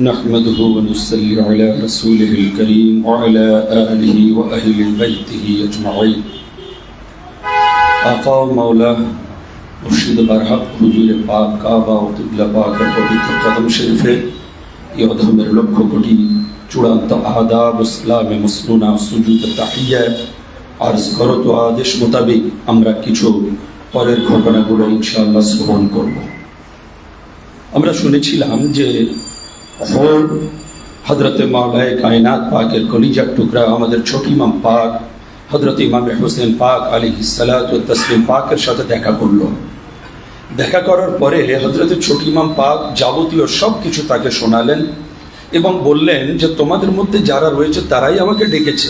نحمده ونصلي على رسوله الكريم وعلى آله وأهل بيته أجمعين আকা ও মাওলা মুর্শিদ বারহাক হুজুরে পাক কাবা ও কিবলা পাকের পবিত্র কদম শরীফে এই অধমের লক্ষ কোটি চূড়ান্ত আদাব ইসলামে মসনুনা সুজুদ তাহিয়া আর্জ করত আদেশ মোতাবেক আমরা কিছু পরের ঘটনাগুলো ইনশাআল্লাহ শ্রবণ করব আমরা শুনেছিলাম যে হর হজরতে মাওলায় কায়নাত পাকের কলিজার টুকরা আমাদের ছোট ইমাম পাক হজরত ইমাম হোসেন পাক আলী সালাত ও তসলিম পাকের সাথে দেখা করল। দেখা করার পরে হজরতের ছোট ইমাম পাক যাবতীয় সব কিছু তাকে শোনালেন এবং বললেন যে, তোমাদের মধ্যে যারা রয়েছে তারাই আমাকে ডেকেছে।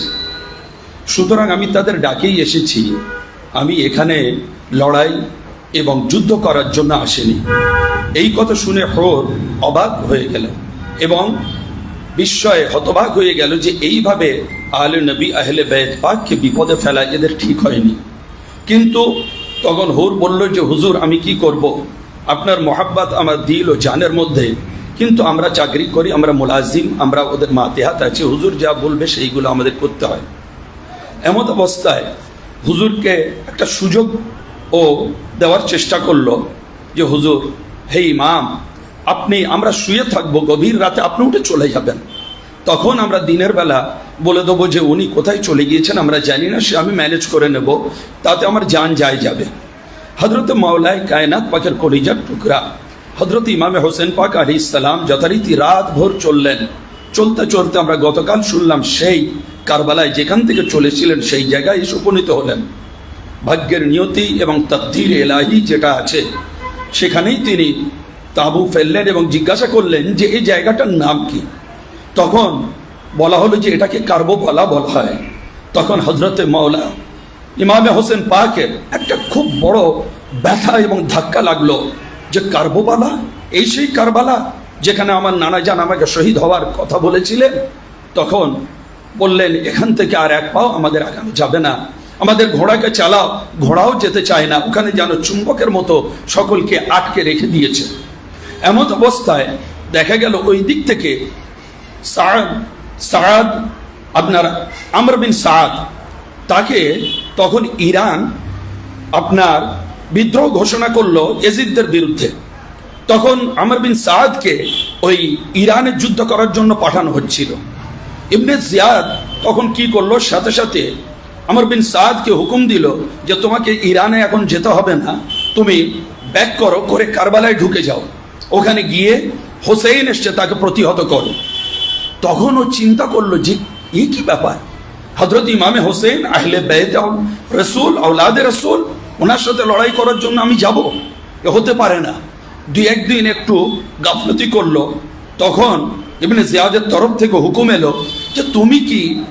সুতরাং আমি তাদের ডাকেই এসেছি। আমি এখানে লড়াই এবং যুদ্ধ করার জন্য আসিনি। এই কথা শুনে হর অবাক হয়ে গেল এবং বিস্ময়ে হতবাক হয়ে গেল যে এইভাবে আহলে নবী, আহলে বেদ পাককে বিপদে ফেলা এদের ঠিক হয়নি। কিন্তু তখন হুর বলল যে, হুজুর, আমি কি করব? আপনার মোহাব্বত, আমার দিল ও জানের মধ্যে। কিন্তু আমরা চাকরি করি, আমরা মোলাজিম, আমরা ওদের মাতেহাত আছে। হুজুর যা বলবে, সেইগুলো আমাদের করতে হয়। এমত অবস্থায় হুজুরকে একটা সুযোগ ও দেওয়ার চেষ্টা করল যে, হুজুর, হে ইমাম আপনি, আমরা শুয়ে থাকব, গভীর রাতে আপনি উঠে চলে যাবেন। তখন আমরা দিনের বেলা বলে দেবো যে, উনি কোথায় চলে গিয়েছেন? আমরা জানি না, সে আমি ম্যানেজ করে নেব। তাতে আমার যান যায় যাবে। হজরত মাওলায় কায়নাত পাকের কলিজার টুকরা। হজরত ইমামে হোসেন পাক আলী ইসালাম যথারীতি রাত ভোর চললেন। চলতে চলতে আমরা গতকাল শুনলাম সেই কারবালায় যেখান থেকে চলেছিলেন, সেই জায়গায় এসে উপনীত হলেন। ভাগ্যের নিয়তি এবং তদ্ধির এলাহি যেটা আছে, সেখানেই তিনি তাবু ফেললেন এবং জিজ্ঞাসা করলেন যে এই জায়গাটার নাম কি? তখন বলা হলো যে এটাকে কার্বোপালা বলা হয়। তখন হজরতে মাওলা ইমামে হোসেন পাকের একটা খুব বড় ব্যথা এবং ধাক্কা লাগল যে কার্বোপালা? এই সেই কারবালা যেখানে আমার নানা যান আমাকে শহীদ হওয়ার কথা বলেছিলেন? তখন বললেন, এখান থেকে আর এক পাও আমাদের আগানো যাবে না। আমাদের ঘোড়াকে চালাও, ঘোড়াও যেতে চায় না। ওখানে যেন চুম্বকের মতো সকলকে আটকে রেখে দিয়েছে। এমন অবস্থায় দেখা গেল ওই দিক থেকে সাদ সাদ আপনার আমর বিন সাদ, তাকে তখন ইরান আপনার বিদ্রোহ ঘোষণা করল এজিদদের বিরুদ্ধে। তখন আমর বিন সাদকে ওই ইরানে যুদ্ধ করার জন্য পাঠানো হচ্ছিল। ইবনে জিয়াদ তখন কি করল? সাথে সাথে আমর বিন সাদকে হুকুম দিল যে তোমাকে ইরানে এখন যেতে হবে না, তুমি ব্যাক করো, করে কারবালায় ঢুকে যাও। ওখানে গিয়ে হোসেইন এসছে, তাকে প্রতিহত করো। তখন ও চিন্তা করল যে এই কি ব্যাপার? হজরত ইমামে হোসেন আহলে বেদ রসুল আউলাদে রসুল, ওনার সাথে লড়াই করার জন্য আমি যাব? এ হতে পারে না। দুই একদিন একটু গাফলতি করল। তখন এমনি জিয়াদের তরফ থেকে হুকুম এলো যে, তুমি কি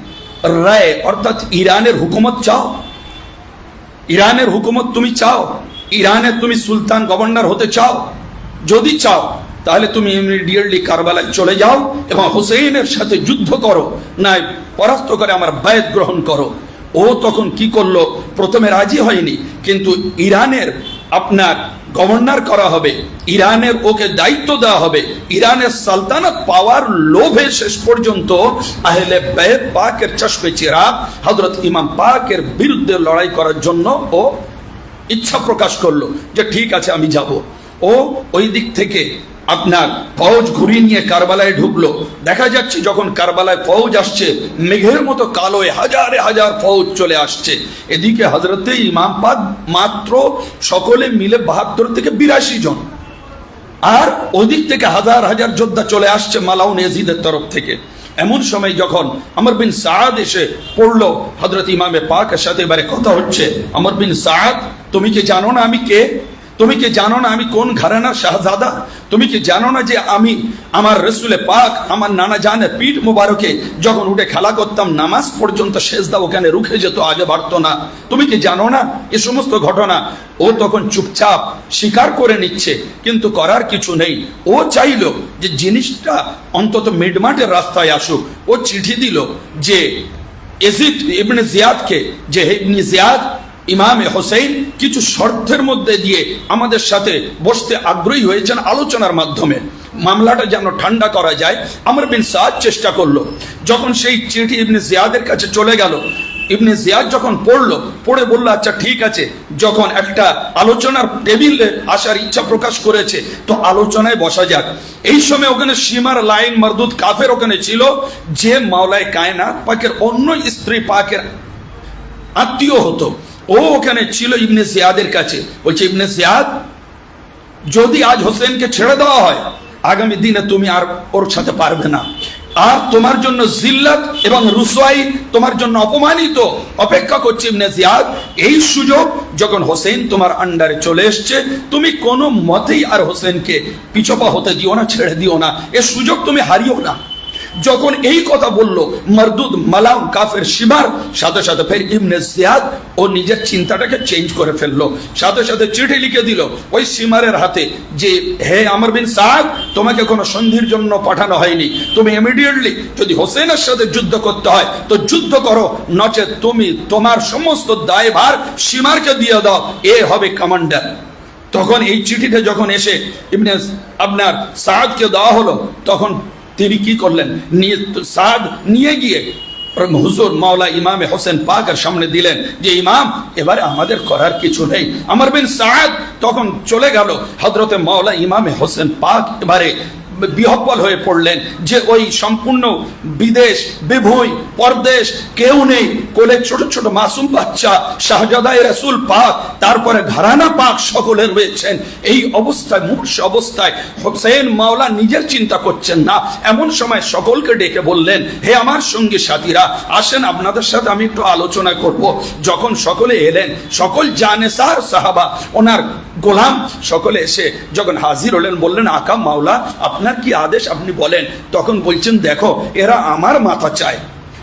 রায়, অর্থাৎ ইরানের হুকুমত চাও? ইরানের হুকুমত তুমি চাও? ইরানের তুমি সুলতান গভর্নর হতে চাও? যদি চাও, তাহলে তুমি ইমিডিয়েটলি কারবালায় চলে যাও এবং হোসেনের সাথে যুদ্ধ করো না পরাস্ত করে আমার বায়ত গ্রহণ করো। ও তখন কি করল? প্রথমে রাজি হয়নি, কিন্তু ইরানের আপনার গভর্নর করা হবে, ইরানের ওকে দায়িত্ব দেওয়া হবে, ইরানের সালতানাত পাওয়ার লোভে শেষ পর্যন্ত আহলে বেদ পাকের চশমে চিরাগ হজরত ইমাম পাকের বিরুদ্ধে লড়াই করার জন্য ও ইচ্ছা প্রকাশ করল যে, ঠিক আছে, আমি যাব। ও ওই দিক থেকে আপনার ফৌজ ঘুরিয়ে নিয়ে কারবালায় ঢুকলো। দেখা যাচ্ছে যখন কারবালায় ফৌজ আসছে, মেঘের মতো কালোয় হাজারে হাজার ফৌজ চলে আসছে। এদিকে হজরতে ইমাম পাক মাত্র সকলে মিলে বাহাত্তর থেকে বিরাশি জন। আর ওদিক থেকে হাজার হাজার যোদ্ধা চলে আসছে মালাউন এজিদের তরফ থেকে। এমন সময় যখন আমর বিন সাদ এসে পড়ল হজরত ইমামে পাকের সাথে এবারে কথা হচ্ছে, আমর বিন সাদ, তুমি কি জানো না আমি কে? তুমি কি জানো না আমি কোন ঘরানার শাহজাদা? তুমি কি জানো না যে আমি আমার রসুলে পাক, আমার নানা জানের পিঠ মুবারকে যখন উঠে খেলা করতাম, নামাজ পর্যন্ত শেষদা ওখানে রুখে যেত, আগে বাড়তো না। তুমি কি জানো না এ সমস্ত ঘটনা? ও তখন চুপচাপ স্বীকার করে নিচ্ছে, কিন্তু করার কিছু নেই। ও চাইলো যে জিনিসটা অন্তত মিডমাটের রাস্তায় আসুক। ও চিঠি দিল যে এজিদ ইবনে জিয়াদকে, যে ইবনে জিয়াদ ইমামে হোসেন কিছু শর্তের মধ্যে দিয়ে আমাদের সাথে বসতে আগ্রহী হয়েছেন আলোচনার মাধ্যমে। মামলাটা যেন ঠান্ডা করা যায়, আমার বিন সাদ চেষ্টা করল। যখন সেই চিঠি ইবনে জিয়াদের কাছে চলে গেল, ইবনে জিয়াদ যখন পড়ল, পড়ে বলল আচ্ছা ঠিক আছে। যখন একটা আলোচনার টেবিলে আসার ইচ্ছা প্রকাশ করেছে, তো আলোচনায় বসা যাক। এই সময় ওখানে সীমার লাইন মারদুদ কাফের ওখানে ছিল, যে মাওলায় কায়নাত পাকের অন্য স্ত্রী পাকের আত্মীয় হতো। ও ওখানে ছিল ইবনে জিয়াদের কাছে। বলছে, ইবনে জিয়াদ যদি আজ হোসেনকে ছেড়ে দেওয়া হয়, আগামী দিনে তুমি আর ওর সাথে পারবে না। আর তোমার জন্য জিল্লাত এবং রুসওয়াই তোমার জন্য অপমানিত। অপেক্ষা করছে ইবনে জিয়াদ এই সুযোগ যখন হোসেন তোমার আন্ডারে চলে এসছে, তুমি কোনো মতেই আর হোসেনকে পিছপা হতে দিও না, ছেড়ে দিও না। এ সুযোগ তুমি হারিও না। যখন এই কথা বলল, মারদুদ মালাম কাফের শিবার সাথে সাথে ফের ইবনে জিয়াদ, ও নিজের চিন্তাটাকে চেঞ্জ করে ফেলল। সাথে সাথে চিঠি লিখে দিল, ওই সিমারের হাতে যে, হে আমর বিন সাদ, তোমাকে কোনো সন্ধির জন্য পাঠানো হয়নি। তুমি ইমিডিয়েটলি যদি হোসেনের সাথে যুদ্ধ করতে হয়, তো যুদ্ধ করো। নচে তুমি তোমার সমস্ত দায়ভার সীমারকে দিয়ে দাও। এ হবে কমান্ডার তখন এই চিঠিটা যখন এসে ইবনে আপনার সাদকে দেওয়া হলো, তখন তিনি কি করলেন? নিয়ে সাদ নিয়ে গিয়ে হুজুর মাওলা ইমামে হোসেন পাকের সামনে দিলেন যে, ইমাম, এবারে আমাদের করার কিছু নেই। আমার বিন সাদ তখন চলে গেল। হজরতে মাওলা ইমামে হোসেন পাক এবারে বিহব্বল হয়ে পড়লেন যে ওই সম্পূর্ণ বিদেশ, বিভুই, পরদেশ কেউ নেই। কোলে ছোট ছোট মাসুম বাচ্চা, শাহজাদাই রসুল পাক, তারপরে ঘরানা পাক সকলে রয়েছেন। এই অবস্থায় মূর্ষ অবস্থায় হোসেন মাওলা নিজের চিন্তা করছেন না। এমন সময় সকলকে ডেকে বললেন, হে আমার সঙ্গী সাথীরা, আসেন আপনাদের সাথে আমি একটু আলোচনা করব। যখন সকলে এলেন, সকল জানে সার সাহাবা, ওনার গোলাম সকলে এসে যখন হাজির হলেন, বললেন আকা মাওলা আপনার কি আদেশ? আপনি বলেন। তখন বলছেন, দেখো, এরা আমার মাথা চায়।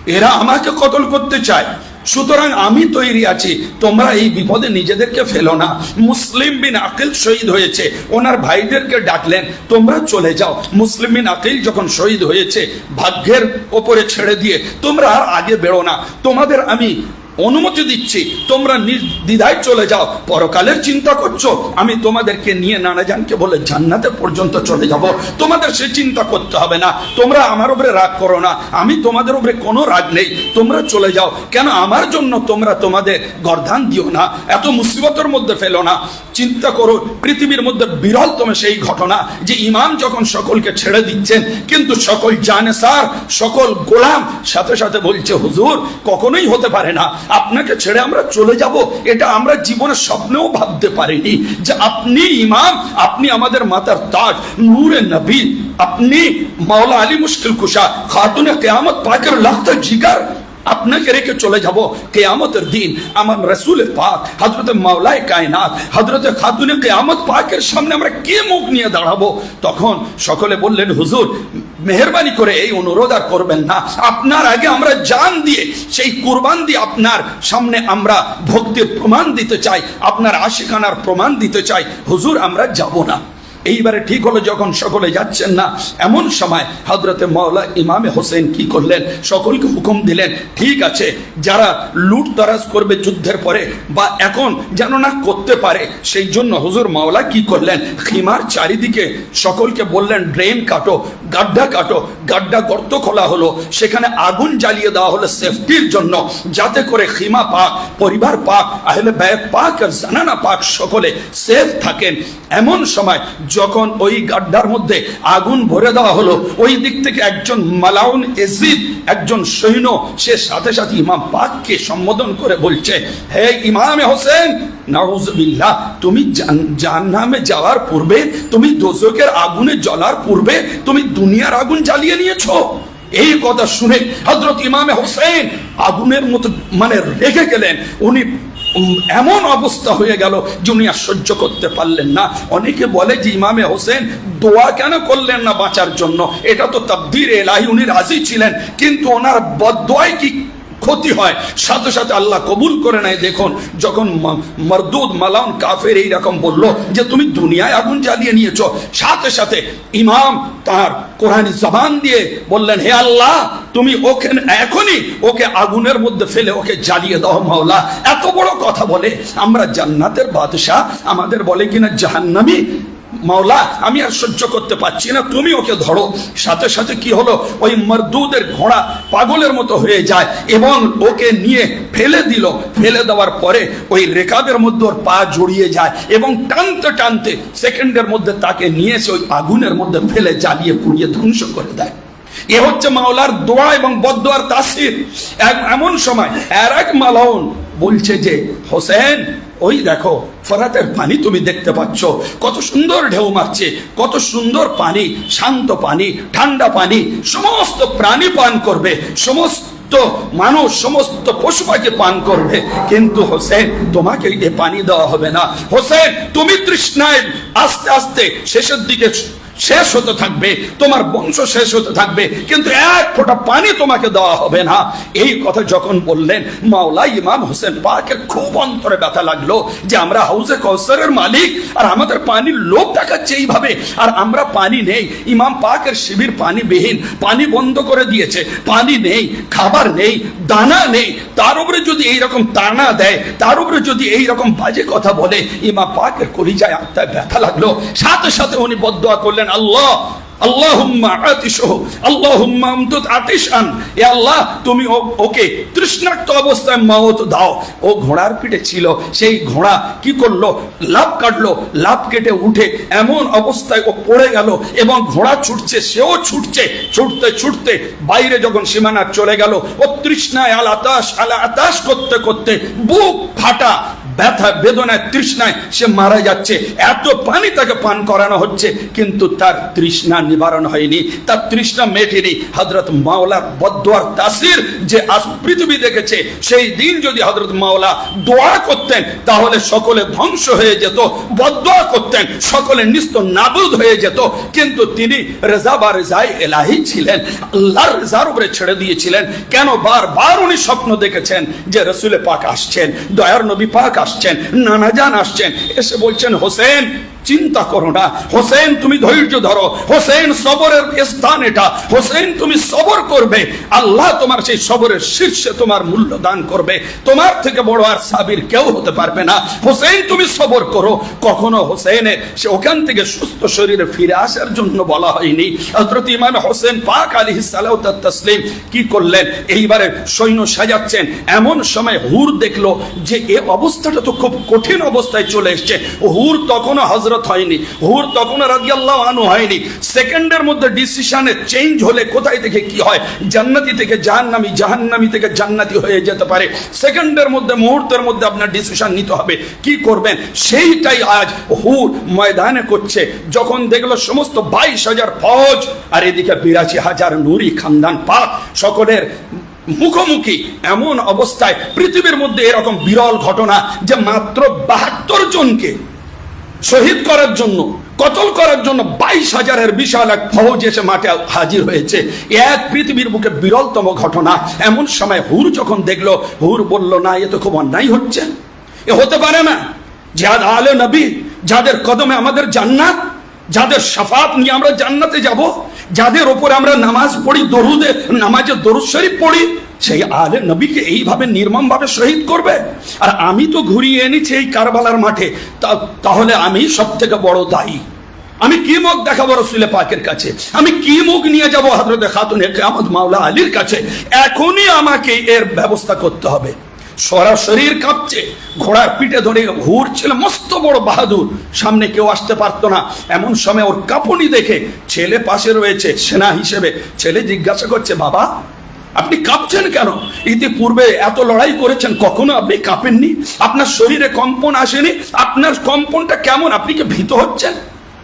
এরা আমাকে কতল করতে চায়। সুতরাং আমি তৈরি আছি। তোমরা এই বিপদে নিজেদেরকে ফেলো না। মুসলিম বিন আকিল শহীদ হয়েছে। ওনার ভাইদেরকে ডাকলেন, তোমরা চলে যাও। মুসলিম বিন আকিল যখন শহীদ হয়েছে, ভাগ্যের ওপরে ছেড়ে দিয়ে, তোমরা আর আগে বেরো না। তোমাদের আমি অনুমতি দিচ্ছি। তোমরা দ্বিধায় চলে যাও। পরকালের চিন্তা করছ। আমি তোমাদেরকে নিয়ে নানাজানকে বলে জান্নাতে পর্যন্ত চলে যাব। তোমাদের সে চিন্তা করতে হবে না। তোমরা আমার উপরে রাগ করো না। আমি তোমাদের উপরে কোনো রাগ নেই। তোমরা চলে যাও। কেন আমার জন্য তোমরা তোমাদের গর্ধান দিও না? এত মুসিবতের মধ্যে ফেলো না। চিন্তা করো, পৃথিবীর মধ্যে বিরলতম সেই ঘটনা যে ইমাম যখন সকলকে ছেড়ে দিচ্ছেন, কিন্তু সকল জানে, স্যার, সকল গোলাম। সাথে সাথে বলছে, হুজুর, কখনোই হতে পারে না। আপনাকে ছেড়ে আমরা চলে যাব, এটা আমরা জীবনের স্বপ্নেও ভাবতে পারিনি যে আপনি ইমাম, আপনি আমাদের মাতার তাজ, নূরে নবী, আপনি মাওলা আলী মুশকিল কুশা, খাতুনে কেয়ামত, পাকের লাখ জিগার আপনাকে রেখে চলে যাব কেয়ামতের দিন। আমার রসুলের পাক হজরত মাওলায় কায়নাত হজরত খাতুনে কেয়ামত পাকের সামনে আমরা কে মুখ নিয়ে দাঁড়াবো? তখন সকলে বললেন, হুজুর, মেহরবানি করে এই অনুরোধ আর করবেন না। আপনার আগে আমরা জান দিয়ে, সেই কুরবান দিয়ে আপনার সামনে আমরা ভক্তির প্রমাণ দিতে চাই, আপনার আশিকানার প্রমাণ দিতে চাই। হুজুর, আমরা যাব না। এইবারে ঠিক হলো যখন সকলে যাচ্ছেন না, এমন সময় হজরতে মৌলা ইমামে হোসেন কি করলেন? সকলকে হুকুম দিলেন, ঠিক আছে, যারা লুট তরাজ করবে যুদ্ধের পরে বা এখন যেন না করতে পারে, সেই জন্য হুজুর মাওলা কি করলেন? খিমার চারিদিকে সকলকে বললেন, ড্রেন কাটো, গাড্ডা কাটো, গাড্ডা গর্ত খোলা হলো, সেখানে আগুন জ্বালিয়ে দেওয়া হলো সেফটির জন্য, যাতে করে খিমা পাক, পরিবার পাক আহলে ব্যয় পাক আর জানানা পাক সকলে সেফ থাকেন। এমন সময় যখন ওই গাড্ডার মধ্যে আগুন ভরে দেওয়া হলো, ওই দিক থেকে একজন মালাউন এজিদ একজন সৈন্য, সে সাথে সাথে ইমাম পাককে সম্বোধন করে বলছে, হে ইমামে হোসেন, নাউজবিল্লাহ, তুমি জাহান্নামে যাওয়ার পূর্বে, তুমি দোজকের আগুনে জ্বলার পূর্বে, তুমি দুনিয়ার আগুন জ্বালিয়ে নিয়েছো? এই কথা শুনে হজরত ইমামে হোসেন আগুনের মতো মানে রেখে গেলেন। উনি এমন অবস্থা হয়ে গেল যে উনি সহ্য করতে পারলেন না। অনেকে বলে যে ইমামে হোসেন দোয়া কেন করলেন না বাঁচার জন্য? এটা তো তবদির এলাহি, উনি রাজি ছিলেন, কিন্তু ওনার বদোয়ায় কি ক্ষতি হয়। সাথে সাথে আল্লাহ কবুল করে নেয়। দেখুন, যখন মরদুদ মালাউন কাফের এইরকম বলল যে, তুমি দুনিয়ায় আগুন জ্বালিয়ে নিয়েছ। সাথে সাথে ইমাম তার কোরআন জবান দিয়ে বললেন, হে আল্লাহ, তুমি ওকে এখনই ওকে আগুনের মধ্যে ফেলে ওকে জ্বালিয়ে দাও মাওলা। এত বড় কথা বলে, আমরা জান্নাতের বাদশাহ, আমাদের বলে কিনা জাহান্নামি মাওলা, আমি আর সহ্য করতে পারছি না, তুমি ওকে ধরো। সাথে সাথে কি হলো? ওই মরদুদের ঘোড়া পাগলের মতো হয়ে যায় এবং ওকে নিয়ে ফেলে দিল। ফেলে দেওয়ার পরে ওই রেকাবের মধ্যে ওর পা জড়িয়ে যায় এবং টানতে টানতে সেকেন্ডের মধ্যে তাকে নিয়ে এসে ওই আগুনের মধ্যে ফেলে জ্বালিয়ে পুড়িয়ে ধ্বংস করে দেয়। এ হচ্ছে মাওলার দোয়া এবং বদোয়ার তাসির। এমন সময় আর এক মালাউন বলছে যে, হোসেন, ওই দেখো, ফরাতের পানি তুমি দেখতে পাচ্ছ। কত সুন্দর ঢেউ মারছে, কত সুন্দর পানি, শান্ত পানি, ঠান্ডা পানি, সমস্ত প্রাণী পান করবে, সমস্ত মানুষ, সমস্ত পশু পাখি পান করবে। কিন্তু হোসেন, তোমাকে পানি দেওয়া হবে না। হোসেন, তুমি তৃষ্ণায় আস্তে আস্তে শেষের দিকে শেষ হতে থাকবে, তোমার বংশ শেষ হতে থাকবে, কিন্তু এক ফোঁটা পানি তোমাকে দেওয়া হবে না। এই কথা যখন বললেন, মাওলা ইমাম হোসেন পাকের খুব অন্তরে ব্যথা লাগল যে আমরা হাউসে কৌসরের মালিক, আর আমাদের পানির লোভ দেখাচ্ছে এইভাবে, আর আমরা পানি নেই। ইমাম পাকের শিবির পানি বিহীন পানি বন্ধ করে দিয়েছে, পানি নেই, খাবার নেই, দানা নেই। তার উপরে যদি এইরকম তানা দেয়, তার উপরে যদি এইরকম বাজে কথা বলে, ইমাম পাকের কলিজায় আত্মায় ব্যথা লাগল। সাথে সাথে উনি বদোয়া করলেন আল্লাহ আমতুত আতিশান এ আল্লাহ, তুমি ওকে অবস্থায় দাও। ও ঘোড়ার পিঠে ছিল, সেই ঘোড়া কি করল? লাভ কাটলো লাভ কেটে উঠে এমন অবস্থায় ও পড়ে গেল এবং ঘোড়া ছুটছে, সেও ছুটছে, ছুটতে ছুটতে বাইরে যখন সীমানা চলে গেল, ও তৃষ্ণায় আল আতাস আতাস করতে করতে বুক ফাটা ব্যথা, বেদনায়, তৃষ্ণায় সে মারা যাচ্ছে। এত পানি তাকে পান করানো হচ্ছে, কিন্তু তার তৃষ্ণা নিবারণ হয়নি। তার তৃষ্ণা মেটেনি। হজরত মাওলা বদোয়ার তাসির যে আজ পৃথিবী দেখেছে, সেই দিন যদি হজরত মাওলা দোয়া করতেন, তাহলে সকলে ধ্বংস হয়ে যেত বদোয়া করতেন, সকলে নিস্ত নাবুদ হয়ে যেত। কিন্তু তিনি রেজা বা রেজাই এলাহি ছিলেন। আল্লাহর রেজার উপরে ছেড়ে দিয়েছিলেন। কেন বারবার উনি স্বপ্ন দেখেছেন যে রসুলে পাক আসছেন? দয়ার নবী পাক আসছেন নানাজান আসছেন। এসে বলছেন হোসেন চিন্তা করো না। হোসেন, তুমি ধৈর্য ধরো। হোসেন সবরের স্থান এটা। হোসেন, তুমি সবর করবে। আল্লাহ তোমার সেই সবরের শীর্ষে তোমার মূল্য দান করবে। তোমার থেকে বড় আর সাবির কেউ হতে পারবে না। হোসেন, তুমি সবর করো। কখনো হোসেনের সে ওখান থেকে সুস্থ শরীরে ফিরে আসার জন্য বলা হয়নি। ইমাম হোসেন পাক সালাতু ওয়াত তাসলিম কি করলেন? এইবারে সৈন্য সাজাচ্ছেন। এমন সময় হুর দেখল যে এ অবস্থাটা তো খুব কঠিন অবস্থায় চলে এসছে। হুর তখনও হজরত হয়নি। হুর তখনও রাদিয়াল্লাহু আনহু হয়নি। সেকেন্ডের মধ্যে ডিসিশনে চেঞ্জ হলে কোথায় থেকে কি হয়? জান্নাতি থেকে জাহান্নামি জাহান্নামি থেকে জান্নাতি হয়ে যেতে পারে। সেকেন্ডের মধ্যে, মুহূর্তের মধ্যে আপনার ডিসিশন নিতে হবে। কি করবেন? সেইটাই আজ হুর ময়দানে করছে। যখন দেখল সমস্ত বাইশ হাজার ফৌজ, আর এদিকে বিরাশি হাজার নুরি খানদান পাক, সকলের মুখোমুখি এমন অবস্থায় পৃথিবীর মধ্যে এরকম বিরল ঘটনা যে মাত্র বাহাত্তর জনকে শহীদ করার জন্য, কতল করার জন্য বাইশ হাজারের বিশাল এক ফৌজ এসে মাঠে হাজির হয়েছে। এক পৃথিবীর বুকে বিরলতম ঘটনা। এমন সময় হুর যখন দেখল, হুর বলল, না, এ তো খুব অন্যায় হচ্ছে। এ হতে পারে না। জিহাদ আলে নবী, যাদের কদমে আমাদের জান্নাত, যাদের সাফাত নিয়ে আমরা জান্নাতে যাব, যাদের ওপরে আমরা নামাজ পড়ি, দরুদে, নামাজে দরুদ শরীফ পড়ি সেই আলে নবীকে এইভাবে নির্মমভাবে শহীদ করবে? আর আমি তো ঘুরিয়ে এনেছি এই কারবালার মাঠে তাহলে আমি সব থেকে বড় দায়ী। আমি কি মুখ দেখাবো রসুলে পাকের কাছে? আমি কি মুখ নিয়ে যাব হজরত খাতুন আহমদ মাওলা আলীর কাছে? এখনই আমাকে এর ব্যবস্থা করতে হবে। সরা শরীর কাঁপছে, ঘোড়ার পিঠে ধরে হুর ছিল মস্ত বড় বাহাদুর। সামনে কেউ আসতে পারতো না। এমন সময় ওর কাঁপুনি দেখে ছেলে পাশে রয়েছে সেনা হিসেবে। ছেলে জিজ্ঞাসা করছে, বাবা আপনি কাঁপছেন কেন? ইতিপূর্বে এত লড়াই করেছেন, কখনো আপনি কাঁপেননি? আপনার শরীরে কম্পন আসেনি, আপনার কম্পনটা কেমন? আপনি কি ভীত হচ্ছেন?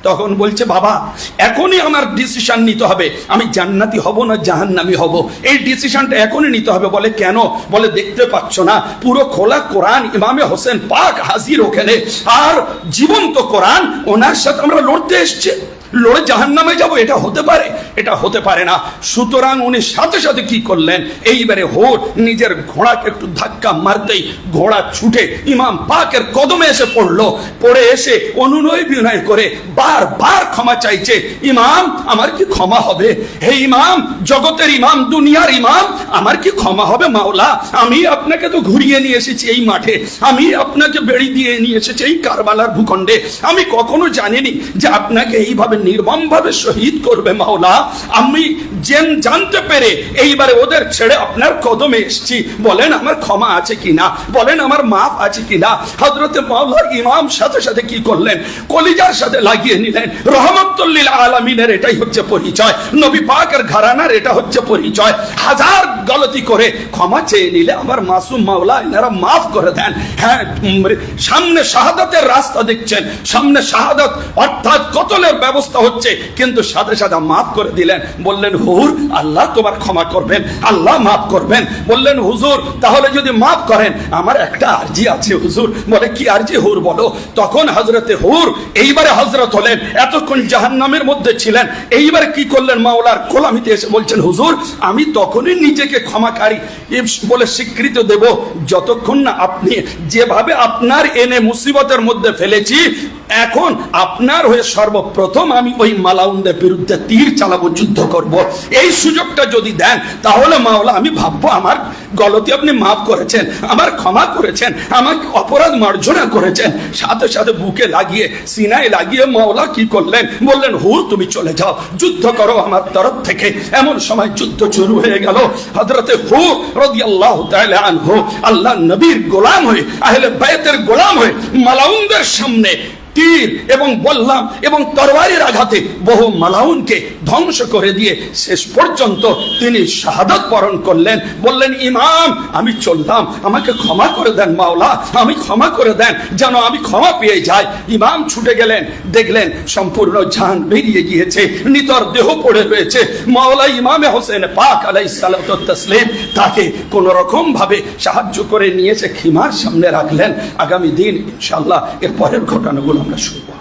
তখন বলছে, বাবা, এখনই আমার ডিসিশন নিতে হবে। আমি জান্নাতি হব না জাহান্নামি হব? এই ডিসিশনটা এখনই নিতে হবে। বলে, কেন? বলে, দেখতে পাচ্ছ না, পুরো খোলা কোরআন ইমামে হোসেন পাক হাজির ওখানে। আর জীবন্ত কোরআন ওনার সাথে আমরা লড়তে এসছে। লড়ে জাহান নামে যাব, এটা হতে পারে, এটা হতে পারে না। সুতরাং উনি সাথে সাথে কি করলেন? এইবারে হোর নিজের ঘোড়াকে একটু ধাক্কা মারতেই ঘোড়া ছুটে ইমাম পাকের কদমে এসে পড়ল। পড়ে এসে অনুনয় বিনয় করে বারবার ক্ষমা চাইছে, ইমাম, আমার কি ক্ষমা হবে? হে ইমাম, জগতের ইমাম, দুনিয়ার ইমাম, আমার কি ক্ষমা হবে মাওলা? আমি আপনাকে তো ঘুরিয়ে নিয়ে এসেছি এই মাঠে, আমি আপনাকে বেড়ি দিয়ে নিয়ে এসেছি এই কারবালার ভূখণ্ডে। আমি কখনো জানিনি যে আপনাকে এইভাবে নির্মম ভাবে শহীদ করবে মাওলা। আমি জেন জানতে পেরে এইবারে ওদের ছেড়ে আপনার কদমে এসেছি। বলেন আমার ক্ষমা আছে কিনা? বলেন আমার মাপ আছে কিনা? হজরতে মাওলা ইমাম সাথে সাথে কি করলেন? কলিজার সাথে লাগিয়ে নিলেন। রহমতুল্লিল আলমিনের এটাই হচ্ছে পরিচয়। নবী পাকের ঘরানার এটা হচ্ছে পরিচয়। হাজার গলতি করে ক্ষমা চেয়ে নিলে আমার মাসুম মাওলা এনারা মাফ করে দেন। হ্যাঁ সামনে শাহাদাতের রাস্তা দেখছেন। সামনে শাহাদাত অর্থাৎ কতলের ব্যবস্থা হচ্ছে, কিন্তু সাথে সাথে মাফ করে দিলেন। বললেন হুর আল্লাহ তোমার ক্ষমা করবেন, আল্লাহ মাফ করবেন। বললেন, হুজুর, তাহলে যদি মাফ করেন, আমার একটা আরজি আছে, হুজুর। বলে, কি আরজি হুর বলো? তখন হজরতে হুর এইবারে হজরত হলেন, এতক্ষণ জাহান্নামের মধ্যে ছিলেন। এইবারে কি করলেন, মাওলার কোলামিতে এসে বলছেন, হুজুর, আমি তখনই নিজেকে ক্ষমাকারী বলে স্বীকৃতি দেব, যতক্ষণ না আপনি যেভাবে আপনার এনে মুসিবতের মধ্যে ফেলেছি এখন আপনার হয়ে সর্বপ্রথম আমি ওই মালাউনদের বিরুদ্ধে তীর চালাবো, যুদ্ধ করব। এই সুযোগটা যদি দেন, তাহলে মাওলা, আমি ভাববো আমার গলতি আপনি মাফ করেছেন, আমার ক্ষমা করেছেন, আমাকে অপরাধ মার্জনা করেছেন। সাথে সাথে বুকে লাগিয়ে, সিনায় লাগিয়ে মাওলা কি করলেন? বললেন হু তুমি চলে যাও, যুদ্ধ করো আমার তরফ থেকে। এমন সময় যুদ্ধ শুরু হয়ে গেল। হজরতে হুর রদি আল্লাহ আল্লাহ নবীর গোলাম হয়ে, আহলে বায়তের গোলাম হয়ে মালাউনদের সামনে তীর এবং বললাম এবং তরবারির আঘাতে বহু মালাউনকে ধ্বংস করে দিয়ে শেষ পর্যন্ত তিনি শাহাদত বরণ করলেন। বললেন, ইমাম, আমি চললাম। আমাকে ক্ষমা করে দেন, মাওলা, আমি ক্ষমা করে দেন, যেন আমি ক্ষমা পেয়ে যাই। ইমাম ছুটে গেলেন, দেখলেন সম্পূর্ণ জান বেরিয়ে গিয়েছে, নিতর দেহ পড়ে রয়েছে। মাওলা ইমামে হোসেন পাক আলাই তসলিম তাকে কোন রকম ভাবে সাহায্য করে নিয়েছে খিমার সামনে রাখলেন। আগামী দিন ইনশাল্লাহ এর পরের ঘটনাগুলো আমরা শুনব